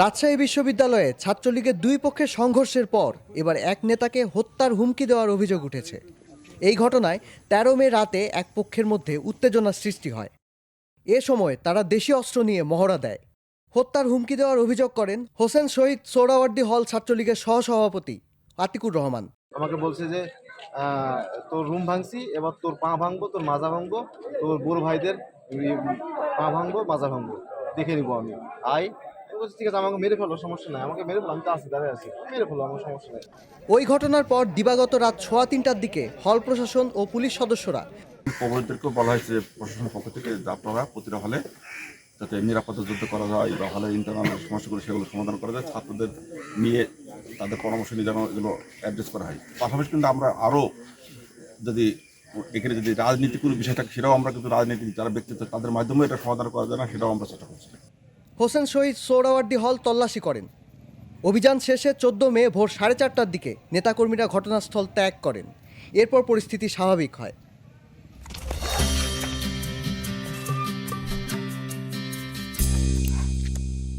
রাজশাহী বিশ্ববিদ্যালয়ে ছাত্রলীগের দুই পক্ষের সংঘর্ষের পর এবার এক নেতাকে হত্যার হুমকি দেওয়ার অভিযোগ উঠেছে। এই ঘটনায় তেরো মে রাতে এক পক্ষের মধ্যে উত্তেজনার সৃষ্টি হয়। এ সময় তারা দেশীয় অস্ত্র নিয়ে মহড়া দেয়। হত্যার হুমকি দেওয়ার অভিযোগ করেন হোসেন শহীদ সোহরাওয়ার্দী হল ছাত্রলীগের সহসভাপতি আতিকুর রহমান। আমাকে বলছে যে তোর রুম ভাঙছি, এবার তোর পা ভাঙবো, তোর মাজা ভাঙবো, তোর বড় ভাইদের পা ভাঙবো, মাজা ভাঙবো। দেখে নিবো আমি। আই ঠিক আছে আমাকে মেরে ফেলো সমস্যা নাই। আমাকে মেরে ফেলো আমি তো আছি দাঁড়িয়ে আছি। মেরে ফেলো আমার সমস্যা নাই। ওই ঘটনার পর দিবাগত রাত সোয়া তিনটার দিকে হল প্রশাসন ও পুলিশ সদস্যরা প্রবীণদেরকেও বলা হয়েছে প্রশাসনের পক্ষ থেকে আপনারা প্রতিটা হলে যাতে নিরাপত্তা যুদ্ধ করা যায় বা হলে ইন্টারনাল সমস্যাগুলো সেগুলো সমাধান করা যায়। ছাত্রদের নিয়ে তাদের পরামর্শ নিয়ে যেন এগুলো অ্যাড্রেস করা হয়। পাশাপাশি কিন্তু আমরা আরও যদি এখানে যদি রাজনীতি কোনো বিষয় থাকে, সেটাও আমরা কিন্তু রাজনীতি যারা ব্যক্তিত্ব তাদের মাধ্যমে এটা সমাধান করা যায় না, সেটাও আমরা চেষ্টা করছি। হোসেন শহীদ সোহরাওয়ার্দী হল তল্লাশি করেন। অভিযান শেষে চোদ্দ মে ভোর সাড়ে চারটার দিকে নেতাকর্মীরা ঘটনাস্থল ত্যাগ করেন। এরপর পরিস্থিতি স্বাভাবিক হয়।